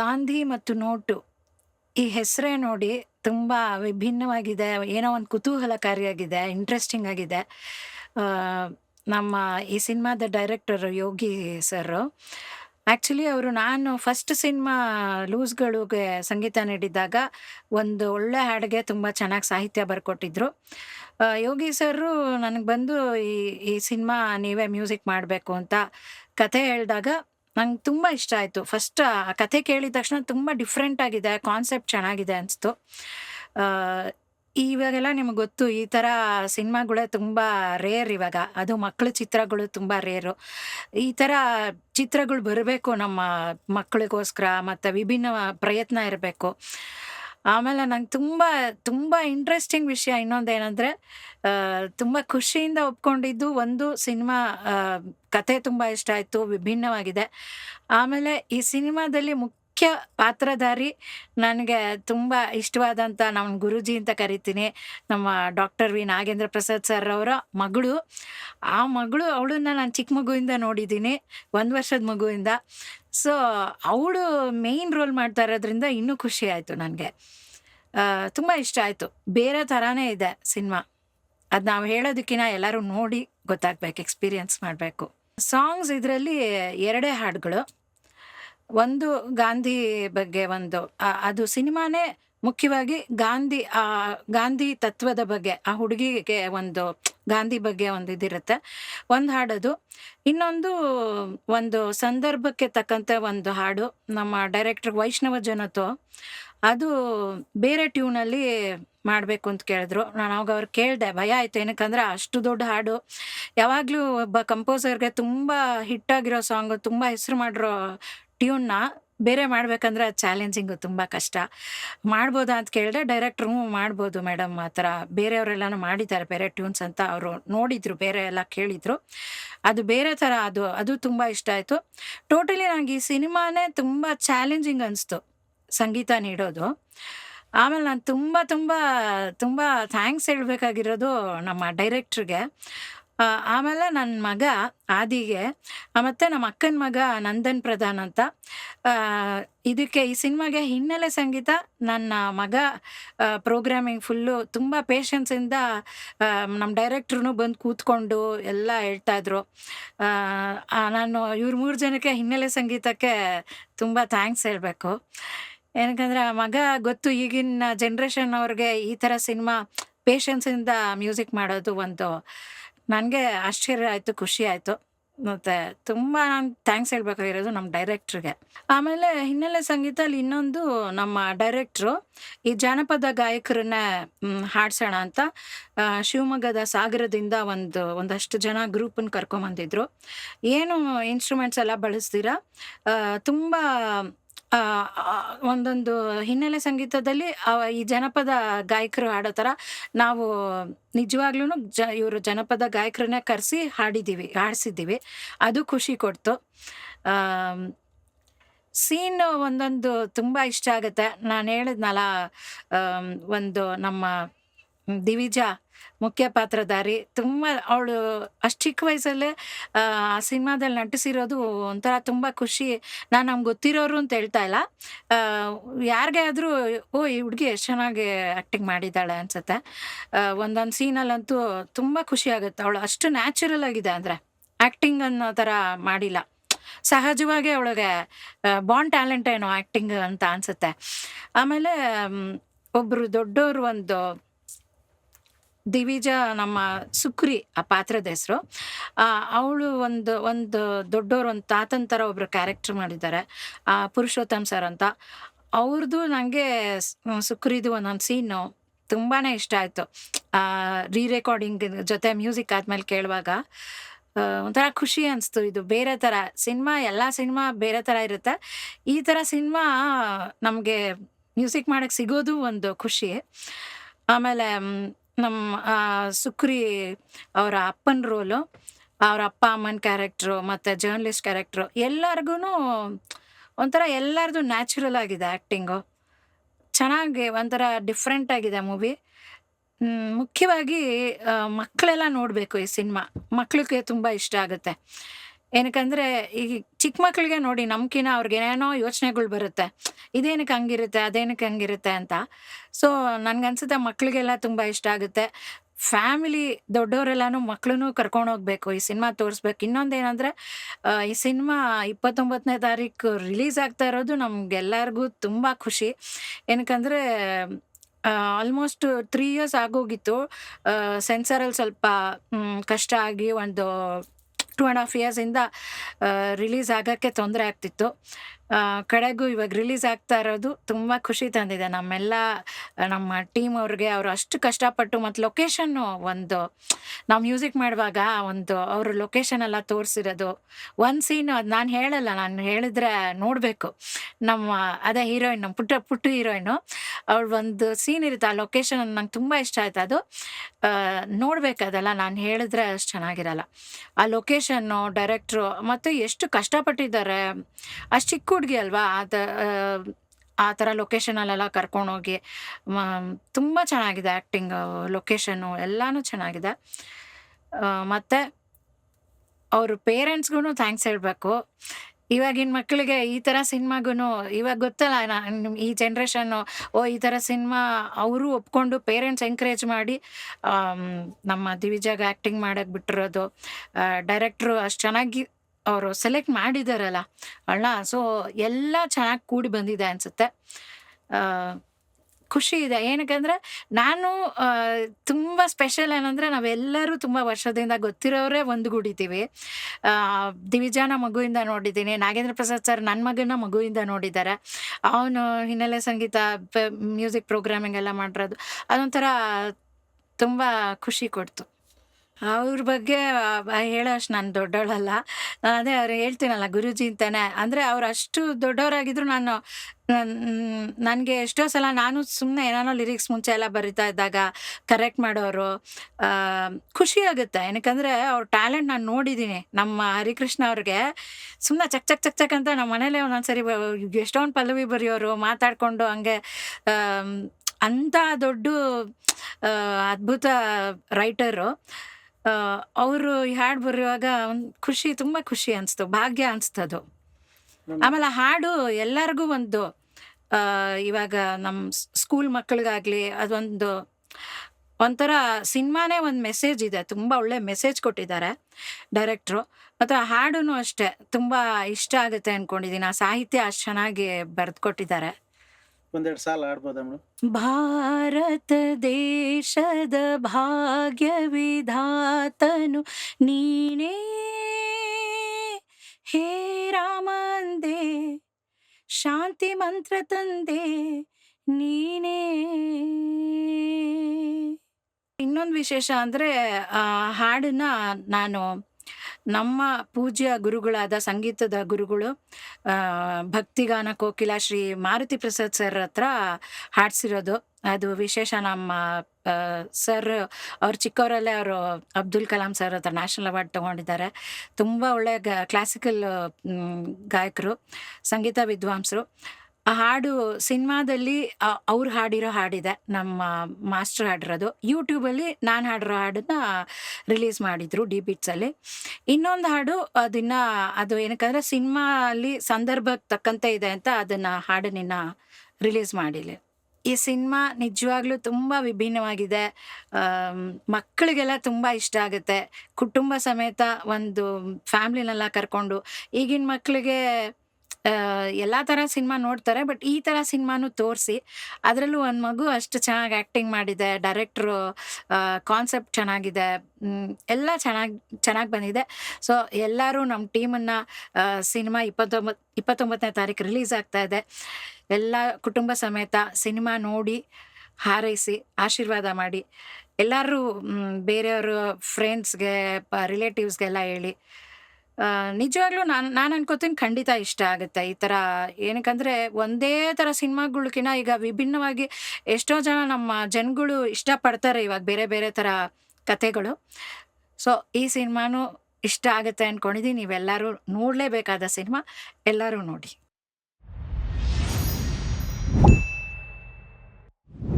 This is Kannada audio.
ಗಾಂಧಿ ಮತ್ತು ನೋಟು. ಈ ಹೆಸರೇ ನೋಡಿ ತುಂಬ ವಿಭಿನ್ನವಾಗಿದೆ, ಏನೋ ಒಂದು ಕುತೂಹಲಕಾರಿಯಾಗಿದೆ ಇಂಟ್ರೆಸ್ಟಿಂಗ್ ಆಗಿದೆ. ನಮ್ಮ ಈ ಸಿನಿಮಾದ ಡೈರೆಕ್ಟರ್ ಯೋಗಿ ಸರ್ ಆ್ಯಕ್ಚುಲಿ ಅವರು ನಾನು ಫಸ್ಟ್ ಸಿನಿಮಾ ಲೂಸ್ಗಳಿಗೆ ಸಂಗೀತ ನೀಡಿದ್ದಾಗ ಒಂದು ಒಳ್ಳೆ ಹಾಡಿಗೆ ತುಂಬ ಚೆನ್ನಾಗಿ ಸಾಹಿತ್ಯ ಬರ್ಕೊಟ್ಟಿದ್ರು. ಯೋಗಿ ಸರು ನನಗೆ ಬಂದು ಈ ಈ ಸಿನಿಮಾ ನೀವೇ ಮ್ಯೂಸಿಕ್ ಮಾಡಬೇಕು ಅಂತ ಕತೆ ಹೇಳಿದಾಗ ನಂಗೆ ತುಂಬ ಇಷ್ಟ ಆಯಿತು. ಫಸ್ಟ್ ಆ, ಕಥೆ ಕೇಳಿದ ತಕ್ಷಣ ತುಂಬ ಡಿಫ್ರೆಂಟ್ ಆಗಿದೆ ಕಾನ್ಸೆಪ್ಟ್ ಚೆನ್ನಾಗಿದೆ ಅನಿಸ್ತು. ಇವಾಗೆಲ್ಲ ನಿಮಗೆ ಗೊತ್ತು, ಈ ಥರ ಸಿನಿಮಾಗಳೇ ತುಂಬ ರೇರ್ ಇವಾಗ. ಅದು ಮಕ್ಕಳ ಚಿತ್ರಗಳು ತುಂಬ ರೇರು ಈ ಥರ ಚಿತ್ರಗಳು ಬರಬೇಕು ನಮ್ಮ ಮಕ್ಕಳಿಗೋಸ್ಕರ ಮತ್ತು ವಿಭಿನ್ನ ಪ್ರಯತ್ನ ಇರಬೇಕು. ಆಮೇಲೆ ನಂಗೆ ತುಂಬ ತುಂಬ ಇಂಟ್ರೆಸ್ಟಿಂಗ್ ವಿಷಯ ಇನ್ನೊಂದೇನಂದರೆ ತುಂಬ ಖುಷಿಯಿಂದ ಒಪ್ಕೊಂಡಿದ್ದು ಒಂದು ಸಿನಿಮಾ ಕತೆ ತುಂಬ ಇಷ್ಟ ಆಯಿತು, ವಿಭಿನ್ನವಾಗಿದೆ. ಆಮೇಲೆ ಈ ಸಿನಿಮಾದಲ್ಲಿ ಮುಖ್ಯ ಪಾತ್ರಧಾರಿ ನನಗೆ ತುಂಬ ಇಷ್ಟವಾದಂಥ ನಮ್ಮ ಗುರುಜಿ ಅಂತ ಕರಿತೀನಿ. ನಮ್ಮ doctor V Nagendra Prasad sir ಅವರ ಮಗಳು. ಆ ಮಗಳು ಅವಳನ್ನ ನಾನು ಚಿಕ್ಕ ಮಗುವಿಂದ ನೋಡಿದ್ದೀನಿ ಒಂದು ವರ್ಷದ ಮಗುವಿಂದ. ಸೊ ಅವಳು ಮೇಯ್ನ್ ರೋಲ್ ಮಾಡ್ತಾ ಇರೋದ್ರಿಂದ ಇನ್ನೂ ಖುಷಿ ಆಯಿತು ನನಗೆ. ತುಂಬ ಇಷ್ಟ ಆಯಿತು. ಬೇರೆ ಥರನೇ ಇದೆ ಸಿನಿಮಾ. ಅದು ನಾವು ಹೇಳೋದಕ್ಕಿಂತ ಎಲ್ಲರೂ ನೋಡಿ ಗೊತ್ತಾಗ್ಬೇಕು, ಎಕ್ಸ್ಪೀರಿಯನ್ಸ್ ಮಾಡಬೇಕು. ಸಾಂಗ್ಸ್ ಇದರಲ್ಲಿ ಎರಡೇ ಹಾಡುಗಳು. ಒಂದು ಗಾಂಧಿ ಬಗ್ಗೆ ಒಂದು ಅದು ಸಿನಿಮಾನೇ ಮುಖ್ಯವಾಗಿ ಗಾಂಧಿ, ಆ, ಗಾಂಧಿ ತತ್ವದ ಬಗ್ಗೆ, ಆ ಹುಡುಗಿಗೆ ಒಂದು ಗಾಂಧಿ ಬಗ್ಗೆ ಒಂದು ಇದಿರುತ್ತೆ. ಒಂದು ಹಾಡೋದು. ಇನ್ನೊಂದು ಒಂದು ಸಂದರ್ಭಕ್ಕೆ ತಕ್ಕಂತೆ ಒಂದು ಹಾಡು, ನಮ್ಮ ಡೈರೆಕ್ಟರ್ ವೈಷ್ಣವ ಜನತೋ, ಅದು ಬೇರೆ ಟ್ಯೂನಲ್ಲಿ ಮಾಡಬೇಕು ಅಂತ ಕೇಳಿದ್ರು. ನಾನು ಅವಾಗ ಅವ್ರು ಕೇಳಿದೆ, ಭಯ ಆಯ್ತು. ಏನಕ್ಕಂದ್ರೆ ಅಷ್ಟು ದೊಡ್ಡ ಹಾಡು. ಯಾವಾಗಲೂ ಒಬ್ಬ ಕಂಪೋಸರ್ಗೆ ತುಂಬ ಹಿಟ್ಟಾಗಿರೋ ಸಾಂಗು ತುಂಬ ಹೆಸರು ಮಾಡಿರೋ ಟ್ಯೂನ್ನ ಬೇರೆ ಮಾಡಬೇಕಂದ್ರೆ ಅದು ಚಾಲೆಂಜಿಂಗು ತುಂಬ ಕಷ್ಟ. ಮಾಡ್ಬೋದಾ ಅಂತ ಕೇಳಿದ್ರೆ ಡೈರೆಕ್ಟ್ರು ಮಾಡ್ಬೋದು ಮೇಡಮ್ ಆ ಥರ. ಬೇರೆಯವರೆಲ್ಲನೂ ಮಾಡಿದ್ದಾರೆ, ಬೇರೆ ಟ್ಯೂನ್ಸ್ ಅಂತ ಅವರು ನೋಡಿದ್ರು, ಬೇರೆ ಎಲ್ಲ ಕೇಳಿದ್ರು. ಅದು ಬೇರೆ ಥರ, ಅದು ಅದು ತುಂಬ ಇಷ್ಟ ಆಯಿತು. ಟೋಟಲಿ ನನಗೆ ಈ ಸಿನಿಮಾನೇ ತುಂಬ ಚಾಲೆಂಜಿಂಗ್ ಅನಿಸ್ತು, ಸಂಗೀತ ನೀಡೋದು. ಆಮೇಲೆ ನಾನು ತುಂಬ ತುಂಬ ತುಂಬ ಥ್ಯಾಂಕ್ಸ್ ಹೇಳಬೇಕಾಗಿರೋದು ನಮ್ಮ ಡೈರೆಕ್ಟ್ರಿಗೆ ಆಮೇಲೆ ನನ್ನ ಮಗ ಆದಿಗೆ ಮತ್ತು ನಮ್ಮ ಅಕ್ಕನ ಮಗ ನಂದನ್ ಪ್ರಧಾನ್ ಅಂತ. ಇದಕ್ಕೆ ಈ ಸಿನಿಮಾಗೆ ಹಿನ್ನೆಲೆ ಸಂಗೀತ ನನ್ನ ಮಗ ಪ್ರೋಗ್ರಾಮಿಂಗ್ ಫುಲ್ಲು ತುಂಬ ಪೇಷನ್ಸಿಂದ ನಮ್ಮ ಡೈರೆಕ್ಟ್ರೂ ಬಂದು ಕೂತ್ಕೊಂಡು ಎಲ್ಲ ಹೇಳ್ತಾ ಇದ್ರು. ಆ, ಆ, ನಾನು ಇವ್ರ ಮೂರು ಜನಕ್ಕೆ ಹಿನ್ನೆಲೆ ಸಂಗೀತಕ್ಕೆ ತುಂಬ ಥ್ಯಾಂಕ್ಸ್ ಹೇಳಬೇಕು. ಏನಕ್ಕಂದ್ರೆ ಮಗ ಗೊತ್ತು ಈಗಿನ ಜನ್ರೇಷನ್ ಅವ್ರಿಗೆ ಈ ಥರ ಸಿನಿಮಾ ಪೇಷನ್ಸಿಂದ ಮ್ಯೂಸಿಕ್ ಮಾಡೋದು ಒಂದು ನನಗೆ ಆಶ್ಚರ್ಯ ಆಯಿತು, ಖುಷಿ ಆಯಿತು. ಮತ್ತು ತುಂಬ ನಾನು ಥ್ಯಾಂಕ್ಸ್ ಹೇಳ್ಬೇಕಾಗಿರೋದು ನಮ್ಮ ಡೈರೆಕ್ಟ್ರಿಗೆ ಆಮೇಲೆ ಹಿನ್ನೆಲೆ ಸಂಗೀತದಲ್ಲಿ ಇನ್ನೊಂದು ನಮ್ಮ ಡೈರೆಕ್ಟ್ರು ಈ ಜಾನಪದ ಗಾಯಕರನ್ನ ಹಾಡ್ಸೋಣ ಅಂತ ಶಿವಮೊಗ್ಗದ ಸಾಗರದಿಂದ ಒಂದು, ಒಂದಷ್ಟು ಜನ ಗ್ರೂಪನ್ನು ಕರ್ಕೊಂಬಂದಿದ್ರು. ಏನು ಇನ್ಸ್ಟ್ರೂಮೆಂಟ್ಸ್ ಎಲ್ಲ ಬಳಸ್ತೀರಾ? ತುಂಬ ಒಂದೊಂದು ಹಿನ್ನೆಲೆ ಸಂಗೀತದಲ್ಲಿ ಈ ಜನಪದ ಗಾಯಕರು ಹಾಡೋ ಥರ ನಾವು ನಿಜವಾಗ್ಲೂ ಜ, ಇವರು ಜನಪದ ಗಾಯಕರನ್ನೇ ಕರೆಸಿ ಹಾಡಿದ್ದೀವಿ ಹಾಡಿಸಿದ್ದೀವಿ. ಅದು ಖುಷಿ ಕೊಡ್ತು. ಸೀನ್ ಒಂದೊಂದು ತುಂಬ ಇಷ್ಟ ಆಗುತ್ತೆ. ನಾನು ಹೇಳಿದ್ನಲ್ಲ ಒಂದು ನಮ್ಮ ದಿವಿಜಾ ಮುಖ್ಯ ಪಾತ್ರಧಾರಿ ತುಂಬ ಅವಳು ಅಷ್ಟು ಚಿಕ್ಕ ವಯಸ್ಸಲ್ಲೇ, ಆ, ಸಿನಿಮಾದಲ್ಲಿ ನಟಿಸಿರೋದು ಒಂಥರ ತುಂಬ ಖುಷಿ. ನಾನು ನಮ್ಗೆ ಗೊತ್ತಿರೋರು ಅಂತ ಹೇಳ್ತಾ ಇಲ್ಲ. ಯಾರಿಗೆ ಆದರೂ, ಓ, ಈ ಹುಡುಗಿ ಎಷ್ಟು ಚೆನ್ನಾಗಿ ಆ್ಯಕ್ಟಿಂಗ್ ಮಾಡಿದ್ದಾಳೆ ಅನ್ಸುತ್ತೆ. ಒಂದೊಂದು ಸೀನಲ್ಲಂತೂ ತುಂಬ ಖುಷಿ ಆಗುತ್ತೆ. ಅವಳು ಅಷ್ಟು ನ್ಯಾಚುರಲ್ ಆಗಿದೆ ಅಂದರೆ ಆ್ಯಕ್ಟಿಂಗ್ ಅನ್ನೋ ಥರ ಮಾಡಿಲ್ಲ. ಸಹಜವಾಗಿ ಅವಳಿಗೆ ಬಾಂಡ್ ಟ್ಯಾಲೆಂಟ್ ಏನೋ ಆ್ಯಕ್ಟಿಂಗ್ ಅಂತ ಅನ್ಸುತ್ತೆ. ಆಮೇಲೆ ಒಬ್ಬರು ದೊಡ್ಡವರು ಒಂದು ದಿವಿಜಾ ನಮ್ಮ ಸುಕ್ರಿ ಆ ಪಾತ್ರದ ಹೆಸರು. ಅವಳು ಒಂದು ಒಂದು ದೊಡ್ಡವರು ಒಂದು ತಾತನ ಥರ ಒಬ್ರು ಕ್ಯಾರೆಕ್ಟರ್ ಮಾಡಿದ್ದಾರೆ. ಆ, ಪುರುಷೋತ್ತಮ್ ಸರ್ ಅಂತ. ಅವ್ರದ್ದು ನನಗೆ ಸುಕ್ರಿದು ಒಂದೊಂದು ಸೀನು ತುಂಬಾ ಇಷ್ಟ ಆಯಿತು. ರೀ ರೆಕಾರ್ಡಿಂಗ್ ಜೊತೆ ಮ್ಯೂಸಿಕ್ ಆದ್ಮೇಲೆ ಕೇಳುವಾಗ ಒಂಥರ ಖುಷಿ ಅನಿಸ್ತು. ಇದು ಬೇರೆ ಥರ ಸಿನಿಮಾ ಎಲ್ಲ ಸಿನಿಮಾ ಬೇರೆ ಥರ ಇರುತ್ತೆ. ಈ ಥರ ಸಿನಿಮಾ ನಮಗೆ ಮ್ಯೂಸಿಕ್ ಮಾಡೋಕ್ಕೆ ಸಿಗೋದು ಒಂದು ಖುಷಿ. ಆಮೇಲೆ ನಮ್ಮ ಸುಕ್ರಿ ಅವರ ಅಪ್ಪನ ರೋಲು ಅವ್ರ ಅಪ್ಪ ಅಮ್ಮನ ಕ್ಯಾರೆಕ್ಟ್ರು ಮತ್ತು ಜರ್ನಲಿಸ್ಟ್ ಕ್ಯಾರೆಕ್ಟ್ರು ಎಲ್ಲರಿಗೂ ಒಂಥರ ಎಲ್ಲರದು ನ್ಯಾಚುರಲ್ ಆಗಿದೆ ಆ್ಯಕ್ಟಿಂಗು ಚೆನ್ನಾಗಿ ಒಂಥರ ಡಿಫ್ರೆಂಟ್ ಆಗಿದೆ ಮೂವಿ ಮುಖ್ಯವಾಗಿ ಮಕ್ಕಳೆಲ್ಲ ನೋಡಬೇಕು ಈ ಸಿನಿಮಾ ಮಕ್ಕಳಿಗೆ ತುಂಬ ಇಷ್ಟ ಆಗುತ್ತೆ. ಏನಕ್ಕಂದ್ರೆ ಈ ಚಿಕ್ಕ ಮಕ್ಳಿಗೆ ನೋಡಿ ನಮ್ಕಿನ ಅವ್ರಿಗೆ ಏನೇನೋ ಯೋಚನೆಗಳು ಬರುತ್ತೆ. ಇದೇನಕ್ಕೆ ಹಂಗಿರುತ್ತೆ ಅದೇನಕ್ಕೆ ಹಂಗಿರುತ್ತೆ ಅಂತ. ಸೊ ನನ್ಗನ್ಸುತ್ತೆ ಮಕ್ಳಿಗೆಲ್ಲ ತುಂಬ ಇಷ್ಟ ಆಗುತ್ತೆ. ಫ್ಯಾಮಿಲಿ ದೊಡ್ಡವರೆಲ್ಲಾನು ಮಕ್ಕಳನ್ನು ಕರ್ಕೊಂಡು ಹೋಗ್ಬೇಕು, ಈ ಸಿನಿಮಾ ತೋರಿಸ್ಬೇಕು. ಇನ್ನೊಂದೇನಂದ್ರೆ ಈ ಸಿನಿಮಾ ಇಪ್ಪತ್ತೊಂಬತ್ತನೇ ತಾರೀಕು ರಿಲೀಸ್ ಆಗ್ತಾ ಇರೋದು ನಮ್ಗೆಲ್ಲರಿಗೂ ತುಂಬ ಖುಷಿ. ಏನಕ್ಕಂದರೆ ಆಲ್ಮೋಸ್ಟ್ ತ್ರೀ ಇಯರ್ಸ್ ಆಗೋಗಿತ್ತು. ಸೆನ್ಸರಲ್ಲಿ ಸ್ವಲ್ಪ ಕಷ್ಟ ಆಗಿ ಒಂದು ಟೂ ಆ್ಯಂಡ್ ಹಾಫ್ ಇಯರ್ಸಿಂದ ರಿಲೀಸ್ ಆಗೋಕ್ಕೆ ತೊಂದರೆ ಆಗ್ತಿತ್ತು. ಕಡೆಗೂ ಇವಾಗ ರಿಲೀಸ್ ಆಗ್ತಾ ಇರೋದು ತುಂಬ ಖುಷಿ ತಂದಿದೆ ನಮ್ಮೆಲ್ಲ ನಮ್ಮ ಟೀಮ್ ಅವ್ರಿಗೆ. ಅವರು ಅಷ್ಟು ಕಷ್ಟಪಟ್ಟು ಮತ್ತು ಲೊಕೇಶನ್ನು ಒಂದು, ನಾವು ಮ್ಯೂಸಿಕ್ ಮಾಡುವಾಗ ಒಂದು ಅವರು ಲೊಕೇಶನ್ ಎಲ್ಲ ತೋರಿಸಿರೋದು. ಒಂದು ಸೀನು ಅದು ನಾನು ಹೇಳಲ್ಲ, ನಾನು ಹೇಳಿದ್ರೆ ನೋಡಬೇಕು. ನಮ್ಮ, ಅದೇ ಹೀರೋಯಿನ್ ನಮ್ಮ ಪುಟ್ಟ, ಪುಟ್ಟು ಹೀರೋಯಿನು ಅವಳು ಒಂದು ಸೀನ್ ಇರುತ್ತೆ, ಆ ಲೊಕೇಶನ್ ನಂಗೆ ತುಂಬ ಇಷ್ಟ ಆಯ್ತು. ಅದು ನೋಡ್ಬೇಕದಲ್ಲ ನಾನು ಹೇಳಿದ್ರೆ ಅಷ್ಟು ಚೆನ್ನಾಗಿರಲ್ಲ. ಆ ಲೊಕೇಶನ್ನು ಡೈರೆಕ್ಟ್ರು ಮತ್ತು ಎಷ್ಟು ಕಷ್ಟಪಟ್ಟಿದ್ದಾರೆ. ಅಷ್ಟು ಚಿಕ್ಕ ಹುಡುಗಿ ಅಲ್ವಾ? ಅದು ಆ ಥರ ಲೊಕೇಶನಲ್ಲೆಲ್ಲ ಕರ್ಕೊಂಡೋಗಿ ತುಂಬ ಚೆನ್ನಾಗಿದೆ ಆ್ಯಕ್ಟಿಂಗ್ ಲೊಕೇಶನ್ನು ಎಲ್ಲನೂ ಚೆನ್ನಾಗಿದೆ. ಮತ್ತೆ, ಅವ್ರ ಪೇರೆಂಟ್ಸ್ಗೂ ಥ್ಯಾಂಕ್ಸ್ ಹೇಳಬೇಕು. ಇವಾಗಿನ ಮಕ್ಕಳಿಗೆ ಈ ಥರ ಸಿನಿಮಾಗೂ ಇವಾಗ ಗೊತ್ತಲ್ಲ ಈ ಜನ್ರೇಷನ್ನು ಓ ಈ ಥರ ಸಿನಿಮಾ ಅವರು ಒಪ್ಕೊಂಡು ಪೇರೆಂಟ್ಸ್ ಎಂಕರೇಜ್ ಮಾಡಿ ನಮ್ಮ ದಿವಿಜಾಗ ಆ್ಯಕ್ಟಿಂಗ್ ಮಾಡಕ್ಕೆ ಬಿಟ್ಟಿರೋದು. ಡೈರೆಕ್ಟ್ರು ಅಷ್ಟು ಚೆನ್ನಾಗಿ ಅವರು ಸೆಲೆಕ್ಟ್ ಮಾಡಿದಾರಲ್ಲ ಅಲ್ಲ ಸೊ ಎಲ್ಲ ಚೆನ್ನಾಗಿ ಕೂಡಿ ಬಂದಿದೆ ಅನಿಸುತ್ತೆ. ಖುಷಿ ಇದೆ. ಏನಕ್ಕಂದ್ರೆ ನಾನು ತುಂಬ ಸ್ಪೆಷಲ್ ಏನಂದ್ರೆ ನಾವೆಲ್ಲರೂ ತುಂಬ ವರ್ಷದಿಂದ ಗೊತ್ತಿರೋರೇ ಒಂದುಗೂಡಿದ್ದೀವಿ ದಿವಿಜಾನ ಮಗುವಿಂದ ನೋಡಿದ್ದೀನಿ. ನಾಗೇಂದ್ರ ಪ್ರಸಾದ್ ಸರ್ ನನ್ನ ಮಗನ ಮಗುವಿಂದ ನೋಡಿದ್ದಾರೆ. ಅವನು ಹಿನ್ನೆಲೆ ಸಂಗೀತ ಮ್ಯೂಸಿಕ್ ಪ್ರೋಗ್ರಾಮಿಂಗ್ ಎಲ್ಲ ಮಾಡಿರೋದು. ಅದೊಂಥರ ತುಂಬ ಖುಷಿ ಕೊಡ್ತು. ಅವ್ರ ಬಗ್ಗೆ ಹೇಳೋ ಅಷ್ಟು ನಾನು ದೊಡ್ಡವಳಲ್ಲ ನಾನು ಅದೇ ಅವ್ರು ಹೇಳ್ತೀನಲ್ಲ, ಗುರೂಜಿ ಅಂತಾನೆ. ಅಂದರೆ ಅವ್ರು ಅಷ್ಟು ದೊಡ್ಡವರಾಗಿದ್ರು ನಾನು ನನಗೆ ಎಷ್ಟೋ ಸಲ ನಾನು ಸುಮ್ಮನೆ ಏನಾನೋ ಲಿರಿಕ್ಸ್ ಮುಂಚೆ ಎಲ್ಲ ಬರಿತಾ ಇದ್ದಾಗ ಕರೆಕ್ಟ್ ಮಾಡೋರು ಖುಷಿಯಾಗುತ್ತೆ ಏನಕ್ಕಂದ್ರೆ ಅವ್ರ ಟ್ಯಾಲೆಂಟ್ ನಾನು ನೋಡಿದ್ದೀನಿ ನಮ್ಮ ಹರಿಕೃಷ್ಣ ಅವ್ರಿಗೆ ಸುಮ್ಮನೆ ಚಕ್ ಚಕ್ ಚಕ್ ಚಕ್ ಅಂತ ನಮ್ಮ ಮನೇಲೆ ಒಂದೊಂದ್ಸರಿ ಎಷ್ಟೊಂದು ಪಲ್ಲವಿ ಬರೆಯೋರು, ಮಾತಾಡಿಕೊಂಡು ಹಂಗೆ ಅಂಥ ದೊಡ್ಡ ಅದ್ಭುತ ರೈಟರು ಅವರು ಈ ಹಾಡು ಬರೆಯುವಾಗ ಒಂದು ಖುಷಿ ತುಂಬ ಖುಷಿ ಅನಿಸ್ತು ಭಾಗ್ಯ ಅನಿಸ್ತದು. ಆಮೇಲೆ ಆ ಹಾಡು ಎಲ್ಲರಿಗೂ ಒಂದು ಆ, ಇವಾಗ ನಮ್ಮ ಸ್ಕೂಲ್ ಮಕ್ಕಳಿಗಾಗಲಿ ಅದೊಂದು ಒಂಥರ ಸಿನಿಮಾನೇ ಒಂದು ಮೆಸೇಜ್ ಇದೆ ತುಂಬ ಒಳ್ಳೆ ಮೆಸೇಜ್ ಕೊಟ್ಟಿದ್ದಾರೆ ಡೈರೆಕ್ಟ್ರು. ಮತ್ತು ಆ ಹಾಡು ಅಷ್ಟೇ ತುಂಬ ಇಷ್ಟ ಆಗುತ್ತೆ ಅಂದ್ಕೊಂಡಿದ್ದೀನಿ ಆ ಸಾಹಿತ್ಯ ಅಷ್ಟು ಚೆನ್ನಾಗಿ ಬರೆದು ಕೊಟ್ಟಿದ್ದಾರೆ. ಒಂದೆರಡು ಸಾಲ ಆಡ್ಬೋದಾ ಭಾರತ ದೇಶದ ಭಾಗ್ಯ ವಿಧಾತನು ನೀನೇ. ಹೇ ರಾಮಂದೆ, ಶಾಂತಿ ಮಂತ್ರ ತಂದೆ ನೀನೇ. ಇನ್ನೊಂದು ವಿಶೇಷ ಅಂದರೆ ಹಾಡನ್ನ ನಾನು ನಮ್ಮ ಪೂಜ್ಯ ಗುರುಗಳಾದ ಸಂಗೀತದ ಗುರುಗಳು ಭಕ್ತಿಗಾನ ಕೋಕಿಲ ಶ್ರೀ ಮಾರುತಿ ಪ್ರಸಾದ್ ಸರ್ ಹತ್ರ ಹಾಡ್ಸಿರೋದು. ಅದು ವಿಶೇಷ ನಮ್ಮ ಸರ್ ಅವ್ರು ಚಿಕ್ಕವರಲ್ಲೇ ಅವರು ಅಬ್ದುಲ್ ಕಲಾಂ ಸರ್ ಹತ್ರ ನ್ಯಾಷನಲ್ ಅವಾರ್ಡ್ ತೊಗೊಂಡಿದ್ದಾರೆ. ತುಂಬ ಒಳ್ಳೆಯ ಗ ಕ್ಲಾಸಿಕಲ್ ಗಾಯಕರು, ಸಂಗೀತ ವಿದ್ವಾಂಸರು. ಆ ಹಾಡು ಸಿನಿಮಾದಲ್ಲಿ ಅವ್ರು ಹಾಡಿರೋ ಹಾಡಿದೆ. ನಮ್ಮ ಮಾಸ್ಟರ್ ಹಾಡಿರೋದು. ಯೂಟ್ಯೂಬಲ್ಲಿ ನಾನು ಹಾಡಿರೋ ಹಾಡನ್ನ ರಿಲೀಸ್ ಮಾಡಿದ್ರು ಡಿ ಬಿಟ್ಸಲ್ಲಿ. ಇನ್ನೊಂದು ಹಾಡು ಅದನ್ನ, ಅದು ಏನಕ್ಕಂದ್ರೆ ಸಿನಿಮಾ ಅಲ್ಲಿ ಸಂದರ್ಭಕ್ಕೆ ತಕ್ಕಂತೆ ಇದೆ ಅಂತ ಅದನ್ನ ಹಾಡನ್ನ ರಿಲೀಸ್ ಮಾಡಿಲ್ಲ ಈ ಸಿನಿಮಾ ನಿಜವಾಗ್ಲೂ ತುಂಬ ವಿಭಿನ್ನವಾಗಿದೆ. ಮಕ್ಕಳಿಗೆಲ್ಲ ತುಂಬ ಇಷ್ಟ ಆಗುತ್ತೆ. ಕುಟುಂಬ ಸಮೇತ ಒಂದು ಫ್ಯಾಮ್ಲಿನೆಲ್ಲ ಕರ್ಕೊಂಡು ಈಗಿನ ಮಕ್ಕಳಿಗೆ ಎಲ್ಲ ಥರ ಸಿನಿಮಾ ನೋಡ್ತಾರೆ, ಬಟ್ ಈ ಥರ ಸಿನಿಮಾನು ತೋರಿಸಿ, ಅದರಲ್ಲೂ ಒಂದು ಮಗು ಅಷ್ಟು ಚೆನ್ನಾಗಿ ಆ್ಯಕ್ಟಿಂಗ್ ಮಾಡಿದೆ ಡೈರೆಕ್ಟ್ರು ಕಾನ್ಸೆಪ್ಟ್ ಚೆನ್ನಾಗಿದೆ ಎಲ್ಲ ಚೆನ್ನಾಗಿ ಚೆನ್ನಾಗಿ ಬಂದಿದೆ. ಸೊ ಎಲ್ಲರೂ ನಮ್ಮ ಟೀಮನ್ನು ಸಿನಿಮಾ ಇಪ್ಪತ್ತೊಂಬತ್ತು ಇಪ್ಪತ್ತೊಂಬತ್ತನೇ ತಾರೀಕು ರಿಲೀಸ್ ಆಗ್ತಾ ಇದೆ. ಎಲ್ಲ ಕುಟುಂಬ ಸಮೇತ ಸಿನಿಮಾ ನೋಡಿ ಹಾರೈಸಿ, ಆಶೀರ್ವಾದ ಮಾಡಿ, ಎಲ್ಲರೂ ಬೇರೆಯವರು ಫ್ರೆಂಡ್ಸ್ಗೆ ರಿಲೇಟಿವ್ಸ್ಗೆಲ್ಲ ಹೇಳಿ ನಿಜವಾಗ್ಲೂ ನಾನು ನಾನು ಅನ್ಕೋತೀನಿ ಖಂಡಿತ ಇಷ್ಟ ಆಗುತ್ತೆ. ಈ ಥರ ಏನಕ್ಕಂದರೆ ಒಂದೇ ಥರ ಸಿನಿಮಾಗಳ್ಕಿನ್ನ ಈಗ ವಿಭಿನ್ನವಾಗಿ ಎಷ್ಟೋ ಜನ ನಮ್ಮ ಜನಗಳು ಇಷ್ಟಪಡ್ತಾರೆ ಇವಾಗ ಬೇರೆ ಬೇರೆ ಥರ ಕತೆಗಳು ಸೊ ಈ ಸಿನಿಮಾನು ಇಷ್ಟ ಆಗುತ್ತೆ ಅಂದ್ಕೊಂಡಿದ್ದೀನಿ ನೀವೆಲ್ಲರೂ ನೋಡಲೇಬೇಕಾದ ಸಿನಿಮಾ. ಎಲ್ಲರೂ ನೋಡಿ.